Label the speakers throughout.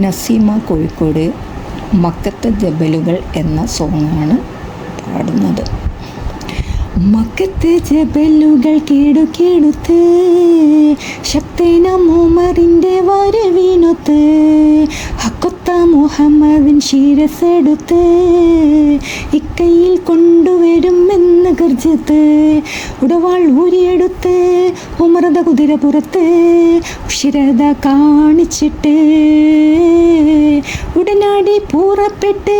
Speaker 1: നസീമ കോഴിക്കോട് മക്കത്തെ ജബലുകൾ എന്ന സോങ്ങാണ് പാടുന്നത്. മക്കത്ത് ജബലുകൾ കീടുകീടുത്ത് ശക്തന മൂമറിന്റെ വരവീനൊത്ത് ഹക്കൊത്ത മുഹമ്മദിൻ ശിരസെടുത്ത് ഇക്കയിൽ കൊണ്ടുവരുമെന്ന് കർജത്ത് ഉടവാൾ ഊരിയെടുത്ത് ഉമറത കുതിര പുറത്ത് ഉഷിരത കാണിച്ചിട്ട് ഉടനാടി പൂറപ്പെട്ട്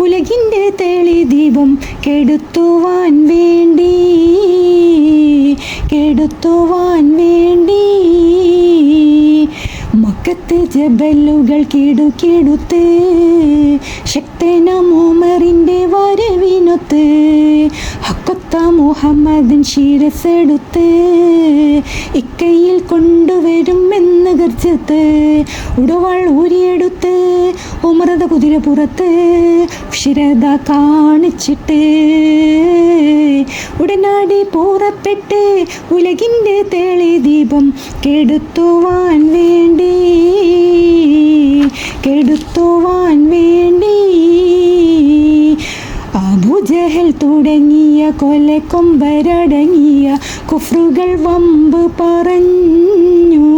Speaker 1: ഉലകിന്റെ തെളി ദീപം കെടുത്തുവാൻ വേണ്ടി കെടുത്തുവാൻ വേണ്ടി. മക്കത്ത് ജബലുകൾ കിടുകിടുത്ത് ശക്തന മുഹമ്മദിൻ ശിരസെടുത്ത് ഇക്കയിൽ കൊണ്ടുവരും എന്ന് ഗർജത്ത് ഉടവാൾ ഊരിയെടുത്ത് ഉമറത കുതിര പുറത്ത് ക്ഷിരത കാണിച്ചിട്ട്. ഉടനാടി പൂറപ്പെട്ട് ഉലകിന്റെ തേളി ദീപം കെടുത്തുവാൻ വേണ്ടി തുടങ്ങിയ കൊലക്കൊമ്പരടങ്ങിയ കുഫ്രുകൾ വമ്പ് പറഞ്ഞു.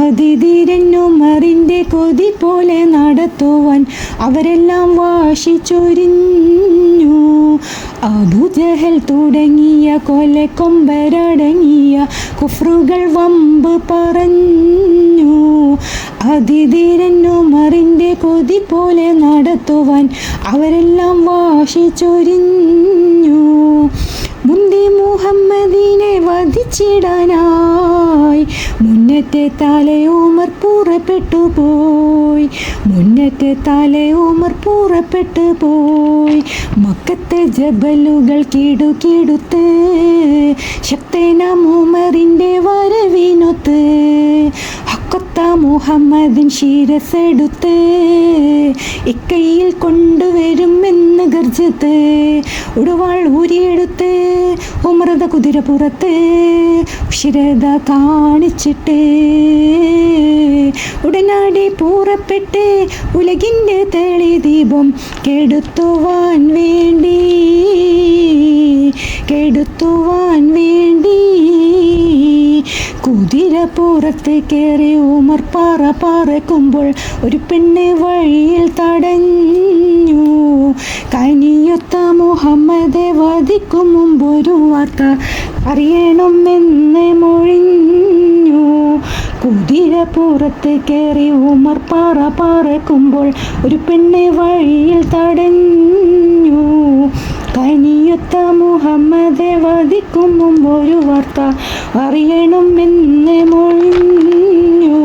Speaker 1: അതിഥിരന്നുമറിന്റെ കൊതി പോലെ നടത്തുവാൻ അവരെല്ലാം വാശി ചൊരിഞ്ഞു അബുജഹൽ തുടങ്ങിയ കൊലക്കൊമ്പരടങ്ങിയ കുഫ്രുകൾ വമ്പ് പറഞ്ഞു. അതിഥിരന്നുമറിന്റെ കൊതി പോലെ നടത്തുവാൻ അവരെല്ലാം വാശി ചൊരിഞ്ഞു മുന്തി മുഹമ്മദിനെ വധിച്ചിടാനായി. മുന്നത്തെ തലയോമർ പൂറപ്പെട്ടു പോയി. മുന്നത്തെ തലയോമർ പൂറപ്പെട്ടു പോയി. മക്കത്തെ ജബലുകൾ കിടുകിടുത്ത് ശക്തന ഉമറിന്റെ വരവിനൊത്ത്. മുഹമ്മദിൻ ശിരസെടുത്ത് ഇക്കയിൽ കൊണ്ടുവരുമെന്ന് ഗർജത്ത് ഉടുവാൾ ഊരിയെടുത്ത് ഉമൃത കുതിര പുറത്ത് ഉഷിരത കാണിച്ചിട്ട് ഉടനാടി പൂറപ്പെട്ട് ഉലകിന്റെ തെളി ദീപം കെടുത്തുവാൻ വേണ്ടി കെടുത്തുവാൻ വേണ്ടി കുതിര പുറത്ത് കയറി ഉമർ പാറ പാറക്കുമ്പോൾ ഒരു പെണ്ണെ വഴിയിൽ തടഞ്ഞു. കനിയൊത്ത മുഹമ്മദെ വധിക്കും മുമ്പ് ഒരു വാർത്ത അറിയണമെന്ന് മൊഴിഞ്ഞു. കുതിരപ്പുറത്തെ കയറി ഉമർ പാറ പാറക്കുമ്പോൾ ഒരു പെണ്ണെ വഴിയിൽ തടഞ്ഞു. കനിയൊത്ത മുഹമ്മദെ വധിക്കും മുമ്പ് ഒരു വാർത്ത അറിയണമെന്ന് മൊഴിഞ്ഞു.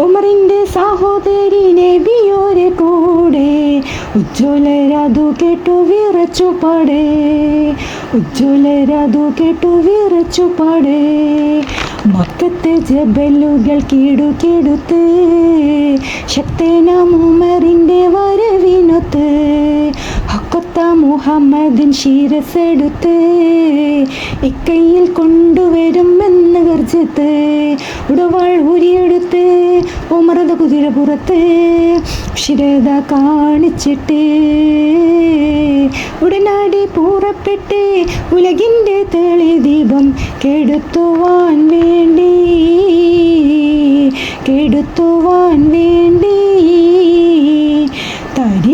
Speaker 1: ഉമറിന്റെ സഹോദരി നബിയോരെ കൂടെ ഉജ്ജ്വലരതു കേട്ടു വിറച്ചു പാടേ. ഉജ്ജ്വലരതു കേട്ടു വിറച്ചു പാടേ. മക്കത്തെ ജബലുകൾ കീടുകിടുത്ത് ശക്തന ഉമറിന്റെ വരവിനൊത്ത്. ഹക്കൊത്ത മുഹമ്മദിൻ ശിരസെടുത്ത് ഇക്കയിൽ കൊണ്ടുവരുമെന്ന് ഗർജത്ത് ഉടവാൾ ഊരിയെടുത്ത് ഉമറത കുതിര പുറത്ത് ശിരത കാണിച്ചിട്ട് ഉടനാടി പൂറപ്പെട്ട് ഉലകിന്റെ തെളി ദീപം കെടുത്തുവാൻ വേണ്ടി കെടുത്തുവാൻ വേണ്ടി.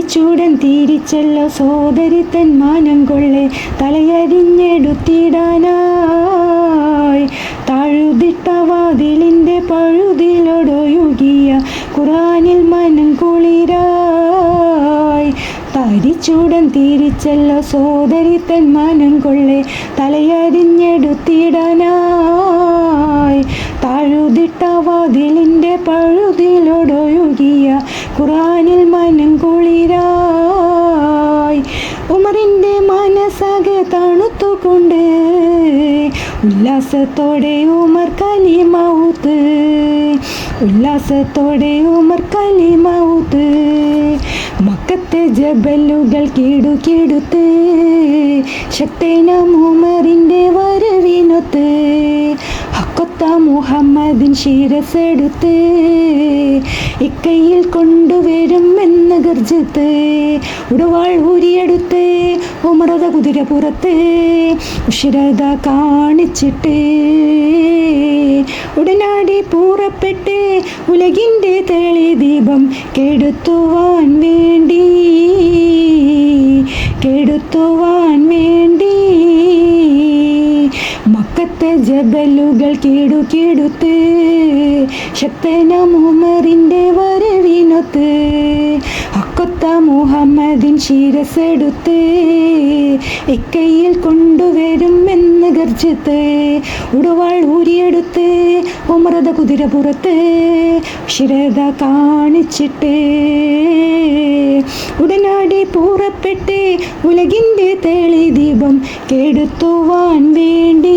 Speaker 1: തരിച്ചൂടൻ തിരിച്ചല്ലോ സോദരി തൻ മാനം കൊള്ളെ തലയരിഞ്ഞെടുത്തിടാനായി. തഴുതിട്ട വാതിലിന്റെ പഴുതിലൊടൊഴുകിയ ഖുറാനിൽ മനം കുളിരായി. തരിച്ചൂടൻ തിരിച്ചല്ലോ സോദരി തൻ മാനം കൊള്ളെ തലയരിഞ്ഞെടുത്തിടാനായി. തഴുതിട്ട വാതിലിന്റെ പഴുതിലൊടൊഴുകിയ ഖുറാനിൽ ഉല്ലാസത്തോടെ ഉമർ കലിമൗത്ത്. ഉല്ലാസത്തോടെ ഉമർ കലിമൗത്ത്. മക്കത്തെ ജബലുകൾ കിടുകിടുത്ത് ശക്തന ഉമറിന്റെ വരവിനൊത്ത്. അക്കൊത്ത മുഹമ്മദിൻ ശിരസെടുത്ത് ഇക്കയിൽ കൊണ്ടുവരും എന്ന് ഗർജത്ത് ഉടവാൾ ഊരിയെടുത്ത് ഉമറത കുതിര പുറത്ത് ഉഷിരത കാണിച്ചിട്ട്. ഉടനാടി പൂറപ്പെട്ട് ഉലകിന്റെ തെളി ദീപം കെടുത്തുവാൻ വേണ്ടി കെടുത്തുവാൻ വേണ്ടി മക്കത്തെ ജബലുകൾ കീടുകിടുത്ത് ശക്തനാം ഉമറിന്റെ വരവിനൊത്ത് അക്കൊത്ത മുഹമ്മദിൻ ശിരസെടുത്ത് ഇക്കയിൽ കൊണ്ടുവരുമെന്ന് ഗർജിത്ത് ഉടുവാൾ ഊരിയെടുത്ത് ഉമറത കുതിര പുറത്ത് ശിരത കാണിച്ചിട്ട് ഉടനാടി പൂറപ്പെട്ട് ഉലകിന്റെ തെളി ദീപം കെടുത്തുവാൻ വേണ്ടി